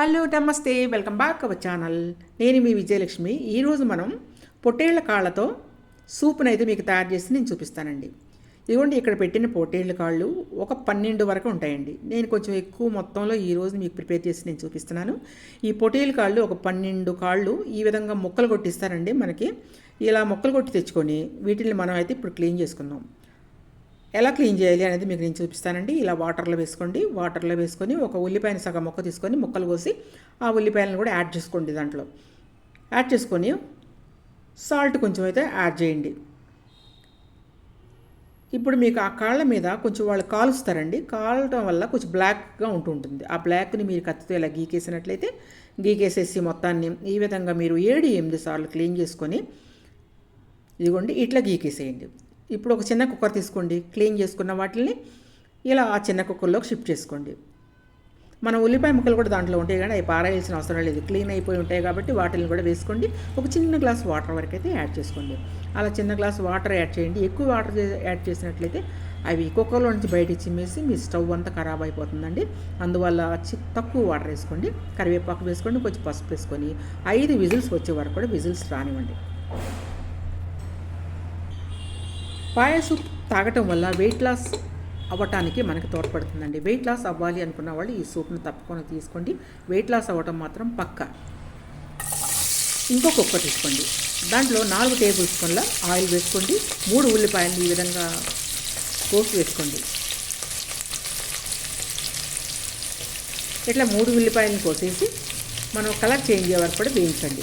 Hello నమస్తే welcome back our channel. నేను మీ విజయలక్ష్మి. ఈరోజు మనం పొట్టేళ్ళ కాళ్ళతో సూప్ని అయితే మీకు తయారు చేసి నేను చూపిస్తానండి. ఇదిగోండి ఇక్కడ పెట్టిన పొట్టేళ్ళ కాళ్ళు ఒక పన్నెండు వరకు ఉంటాయండి. నేను కొంచెం ఎక్కువ మొత్తంలో ఈరోజు మీకు ప్రిపేర్ చేసి నేను చూపిస్తున్నాను. ఈ పొట్టేళ్ళ కాళ్ళు ఒక పన్నెండు కాళ్ళు ఈ విధంగా ముక్కలు కొట్టిస్తారండి మనకి. ఇలా ముక్కలు కొట్టి తెచ్చుకొని వీటిని మనం అయితే ఇప్పుడు క్లీన్ చేసుకుందాం. ఎలా క్లీన్ చేయాలి అనేది మీకు నేను చూపిస్తానండి. ఇలా వాటర్లో వేసుకోండి. వాటర్లో వేసుకొని ఒక ఉల్లిపాయని సగం మొక్క తీసుకొని ముక్కలు కోసి ఆ ఉల్లిపాయలను కూడా యాడ్ చేసుకోండి దాంట్లో. యాడ్ చేసుకొని సాల్ట్ కొంచెం అయితే యాడ్ చేయండి. ఇప్పుడు మీకు ఆ కాళ్ళ మీద కొంచెం వాళ్ళు కాలుస్తారండి. కాలటం వల్ల కొంచెం బ్లాక్గా ఉంటుంటుంది. ఆ బ్లాక్ని మీరు కత్తితో ఇలా గీకేసినట్లయితే గీకేసేసి మొత్తాన్ని ఈ విధంగా మీరు ఏడు ఎనిమిది సార్లు క్లీన్ చేసుకొని ఇదిగోండి ఇట్లా గీకేసేయండి. ఇప్పుడు ఒక చిన్న కుక్కర్ తీసుకోండి క్లీన్ చేసుకున్న వాటిని ఇలా ఆ చిన్న కుక్కర్లోకి షిఫ్ట్ చేసుకోండి. మన ఉల్లిపాయ ముక్కలు కూడా దాంట్లో ఉంటాయి కానీ అవి పారాయాల్సిన అవసరం లేదు. క్లీన్ అయిపోయి ఉంటాయి కాబట్టి వాటిని కూడా వేసుకోండి. ఒక చిన్న గ్లాస్ వాటర్ వరకు అయితే యాడ్ చేసుకోండి. అలా చిన్న గ్లాస్ వాటర్ యాడ్ చేయండి. ఎక్కువ వాటర్ యాడ్ చేసినట్లయితే అవి కుక్కర్లో నుంచి బయట చిమ్మేసి మీ స్టవ్ అంతా ఖరాబ్ అయిపోతుందండి. అందువల్ల తక్కువ వాటర్ వేసుకోండి. కరివేపాకు వేసుకోండి కొంచెం పసుపు వేసుకొని ఐదు విజిల్స్ వచ్చే వరకు కూడా విజిల్స్ రానివ్వండి. పాయసం తాగటం వల్ల వెయిట్ లాస్ అవ్వటానికి మనకి తోడ్పడుతుందండి. వెయిట్ లాస్ అవ్వాలి అనుకున్న వాళ్ళు ఈ సూప్ను తప్పకుండా తీసుకోండి. వెయిట్ లాస్ అవ్వటం మాత్రం పక్క. ఇంకొక కుక్క తీసుకోండి. దాంట్లో నాలుగు టేబుల్ స్పూన్ల ఆయిల్ వేసుకోండి. మూడు ఉల్లిపాయలు ఈ విధంగా కోసి వేసుకోండి. ఇట్లా మూడు ఉల్లిపాయలను కోసేసి మనం కలర్ చేంజ్ అయ్యే వరకు కూడా వేయించండి.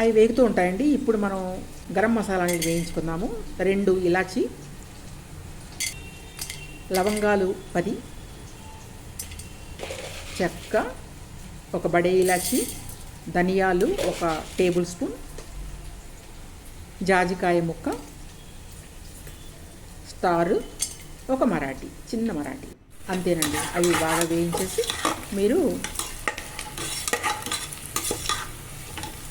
అవి వేగుతూ ఉంటాయండి. ఇప్పుడు మనం గరం మసాలా అనేది వేయించుకుందాము. రెండు ఇలాచి లవంగాలు పది చెక్క ఒక బడే ఇలాచి ధనియాలు ఒక టేబుల్ స్పూన్ జాజికాయ ముక్క స్టారు ఒక మరాఠీ చిన్న మరాఠీ. అంతేనండి. అవి బాగా వేయించేసి మీరు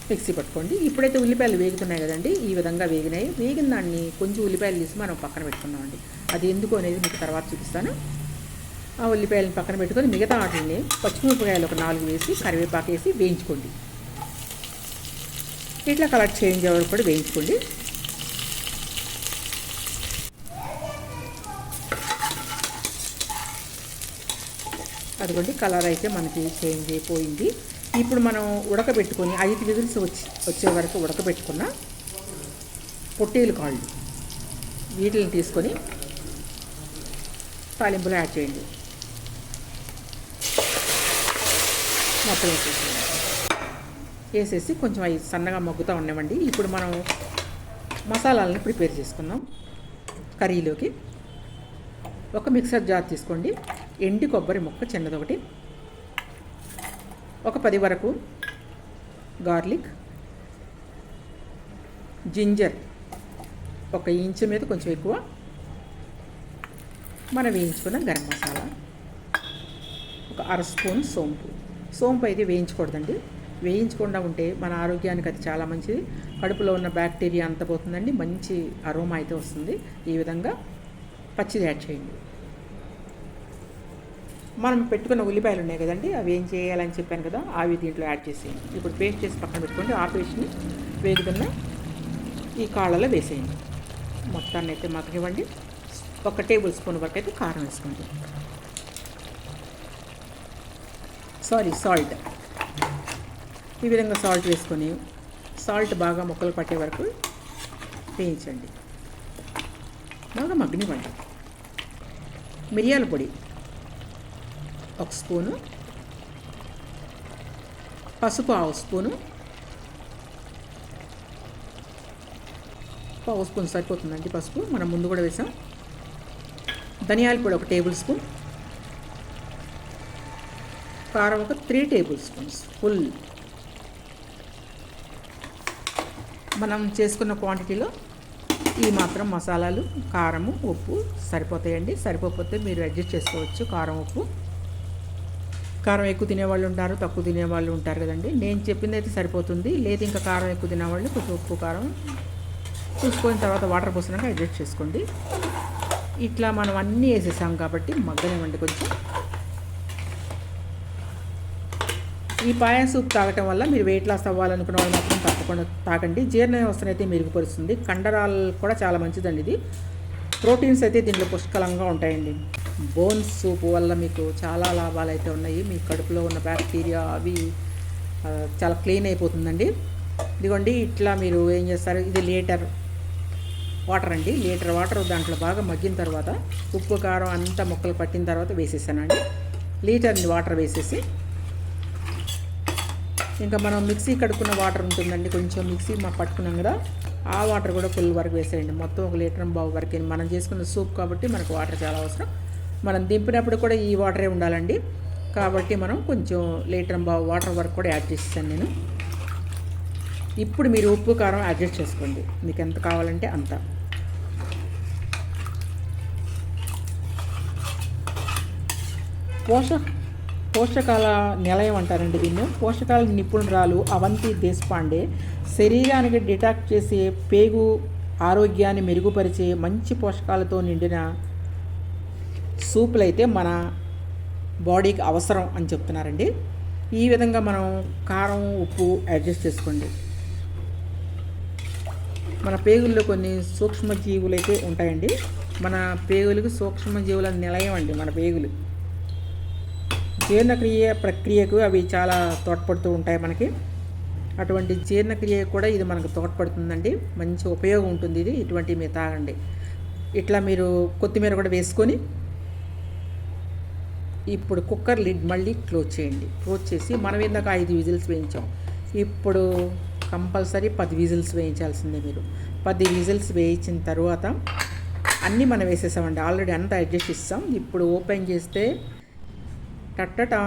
మిక్సీ పట్టుకోండి. ఇప్పుడైతే ఉల్లిపాయలు వేగుతున్నాయి కదండి ఈ విధంగా వేగినాయి. వేగిన దాన్ని కొంచెం ఉల్లిపాయలు తీసి మనం పక్కన పెట్టుకున్నామండి. అది ఎందుకు అనేది మీకు తర్వాత చూపిస్తాను. ఆ ఉల్లిపాయలను పక్కన పెట్టుకొని మిగతా వాటిని పచ్చిమిరపకాయలు ఒక నాలుగు వేసి కరివేపాకు వేసి వేయించుకోండి. ఇట్లా కలర్ చేంజ్ అవ్వడం కూడా వేయించుకోండి. అదిగోండి కలర్ అయితే మనకి చేంజ్ అయిపోయింది. ఇప్పుడు మనం ఉడకబెట్టుకొని ఐదు విజిల్స్ వచ్చి వచ్చే వరకు ఉడకబెట్టుకున్న పొట్టేలు కాళ్ళు. వీటిని తీసుకొని తాలింపులో యాడ్ చేయండి. మొత్తం వేసేసి వేసేసి కొంచెం అవి సన్నగా మగ్గుతూ ఉన్నామండి ఇప్పుడు మనం మసాలాలను ప్రిపేర్ చేసుకుందాం కర్రీలోకి. ఒక మిక్సర్ జార్ తీసుకోండి. ఎండి కొబ్బరి ముక్క చిన్నదొకటి. ఒక పది వరకు గార్లిక్ జింజర్ ఒక ఇంచు మీద కొంచెం ఎక్కువ. మనం వేయించుకున్న గరం మసాలా ఒక అర స్పూన్ సోంపు. సోంపు అయితే వేయించకూడదండి. వేయించకుండా ఉంటే మన ఆరోగ్యానికి అది చాలా మంచిది. కడుపులో ఉన్న బ్యాక్టీరియా అంత పోతుందండి. మంచి అరోమా అయితే వస్తుంది. ఈ విధంగా పచ్చిది యాడ్ చేయండి. మనం పెట్టుకున్న ఉల్లిపాయలు ఉన్నాయి కదండి అవి ఏం చేయాలని చెప్పాను కదా అవి దీంట్లో యాడ్ చేసేయండి. ఇప్పుడు పేస్ట్ చేసి పక్కన పెట్టుకోండి ఆ పేస్ట్ని వేగుతున్న ఈ కాళ్ళలో వేసేయండి. మొత్తాన్ని అయితే మగ్గనివ్వండి ఒక టేబుల్ స్పూన్ వరకు అయితే కారం వేసుకోండి. Sorry salt. ఈ విధంగా సాల్ట్ వేసుకొని సాల్ట్ బాగా ముక్కలు పట్టే వరకు వేయించండి. బాగా మగ్గనివ్వండి. మిరియాల పొడి. ఒక స్పూను. పసుపు పావు స్పూను. పావు స్పూన్ సరిపోతుందండి పసుపు. మనం ముందు కూడా వేసాం. ధనియాల పొడి ఒక టేబుల్ స్పూన్. కారం ఒక త్రీ టేబుల్ స్పూన్స్ ఫుల్. మనం చేసుకున్న క్వాంటిటీలో ఈ మాత్రం మసాలాలు కారము ఉప్పు సరిపోతాయండి. సరిపోతే మీరు అడ్జస్ట్ చేసుకోవచ్చు కారం ఉప్పు. కారం ఎక్కువ తినేవాళ్ళు ఉంటారు తక్కువ తినేవాళ్ళు ఉంటారు కదండి. నేను చెప్పింది అయితే సరిపోతుంది. లేదు ఇంకా కారం ఎక్కువ తినేవాళ్ళు కొంచెం ఉప్పు కారం చూసుకున్న తర్వాత వాటర్ పోసినాక అడ్జస్ట్ చేసుకోండి. ఇట్లా మనం అన్నీ వేసేసాం కాబట్టి మగ్గనివ్వండి కొంచెం. ఈ పాయా సూప్ తాగటం వల్ల మీరు వెయిట్ లాస్ అవ్వాలనుకున్న వాళ్ళు మాత్రం తప్పకుండా తాగండి. జీర్ణ వ్యవస్థను అయితే మెరుగుపరుస్తుంది. కండరాలు కూడా చాలా మంచిదండి ఇది. ప్రోటీన్స్ అయితే దీంట్లో పుష్కలంగా ఉంటాయండి. బోన్స్ సూప్ వల్ల మీకు చాలా లాభాలు అయితే ఉన్నాయి. మీ కడుపులో ఉన్న బ్యాక్టీరియా అవి చాలా క్లీన్ అయిపోతుందండి. ఇదిగోండి ఇట్లా మీరు ఏం చేస్తారు? ఇది లీటర్ వాటర్ అండి. లీటర్ వాటర్ దాంట్లో బాగా మగ్గిన తర్వాత ఉప్పు కారం అంతా ముక్కలు పట్టిన తర్వాత వేసేసానండి. లీటర్ వాటర్ వేసేసి ఇంకా మనం మిక్సీ కడుక్కున్న వాటర్ ఉంటుందండి. కొంచెం మిక్సీ మా పట్టుకున్నాం కదా ఆ వాటర్ కూడా ఫుల్ వరకు వేసేయండి. మొత్తం ఒక లీటర్ బావు వరకు. మనం చేసుకున్న సూప్ కాబట్టి మనకు వాటర్ చాలా అవసరం. మనం దింపినప్పుడు కూడా ఈ వాటరే ఉండాలండి. కాబట్టి మనం కొంచెం లీటర్ బావు వాటర్ వరకు కూడా యాడ్ చేసేసాను నేను. ఇప్పుడు మీరు ఉప్పు కారం అడ్జస్ట్ చేసుకోండి. మీకు ఎంత కావాలంటే అంత. పోష పోషకాల నిలయం అంటారండి దీన్ని. పోషకాల నిపుణురాలు అవంతి దేశపాండే. శరీరానికి డిటాక్ట్ చేసే పేగు ఆరోగ్యాన్ని మెరుగుపరిచే మంచి పోషకాలతో నిండిన సూపులు అయితే మన బాడీకి అవసరం అని చెప్తున్నారండి. ఈ విధంగా మనం కారం ఉప్పు అడ్జస్ట్ చేసుకోండి. మన పేగుల్లో కొన్ని సూక్ష్మజీవులు అయితే ఉంటాయండి. మన పేగులకు సూక్ష్మజీవుల నిలయం అండి మన పేగులు. జీర్ణక్రియ ప్రక్రియకు అవి చాలా తోడ్పడుతూ ఉంటాయి మనకి. అటువంటి జీర్ణక్రియ కూడా ఇది మనకు తోడ్పడుతుందండి. మంచి ఉపయోగం ఉంటుంది ఇది ఇటువంటి మీరు తాగండి ఇట్లా మీరు కొత్తిమీర కూడా వేసుకొని ఇప్పుడు కుక్కర్ లిడ్ మళ్ళీ క్లోజ్ చేయండి. క్లోజ్ చేసి మనం ఇందాక ఐదు విజిల్స్ వేయించాం. ఇప్పుడు కంపల్సరీ పది విజిల్స్ వేయించాల్సిందే మీరు. పది విజిల్స్ వేయించిన తర్వాత అన్నీ మనం వేసేసామండి. ఆల్రెడీ అంతా అడ్జస్ట్ ఇస్తాం ఇప్పుడు ఓపెన్ చేస్తే టట్టటా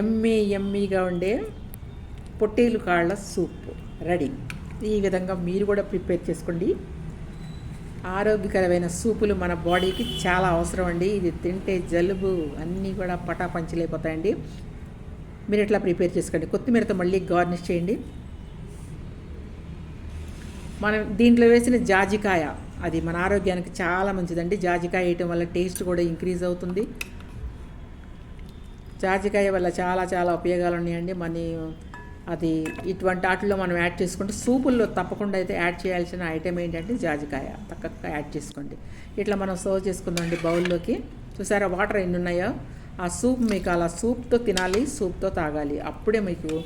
ఎమ్మి ఎమ్మీగా ఉండే పొట్టేలు కాళ్ళ సూప్ రెడీ. ఈ విధంగా మీరు కూడా ప్రిపేర్ చేసుకోండి. ఆరోగ్యకరమైన సూపులు మన బాడీకి చాలా అవసరం అండి ఇది తింటే జలుబు అన్నీ కూడా పటాపంచలైపోతాయండి. మీరు ఇట్లా ప్రిపేర్ చేసుకోండి? కొత్తిమీరతో మళ్ళీ గార్నిష్ చేయండి. మనం దీంట్లో వేసిన జాజికాయ అది మన ఆరోగ్యానికి చాలా మంచిదండి. జాజికాయ వేయటం వల్ల టేస్ట్ కూడా ఇంక్రీజ్ అవుతుంది. జాజికాయ వల్ల చాలా చాలా ఉపయోగాలు ఉన్నాయండి. మన అది ఇటువంటి వాటిల్లో మనం యాడ్ చేసుకుంటే సూపుల్లో తప్పకుండా అయితే యాడ్ చేయాల్సిన ఐటెం ఏంటంటే జాజికాయ తక్కువ యాడ్ చేసుకోండి. ఇట్లా మనం సర్వ్ చేసుకుందండి బౌల్లోకి. చూసారా వాటర్ ఎన్ని ఉన్నాయో? ఆ సూప్ మీకు అలా సూప్తో తినాలి సూప్తో తాగాలి. అప్పుడే మీకు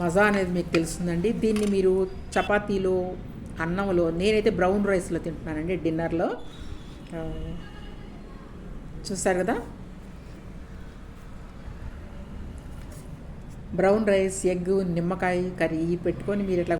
మజా అనేది మీకు తెలుస్తుందండి. దీన్ని మీరు చపాతీలో అన్నంలో నేనైతే బ్రౌన్ రైస్లో తింటున్నానండి డిన్నర్లో. చూసారు కదా? బ్రౌన్ రైస్ ఎగ్ నిమ్మకాయ కర్రీ పెట్టుకొని మీరు ఇట్లా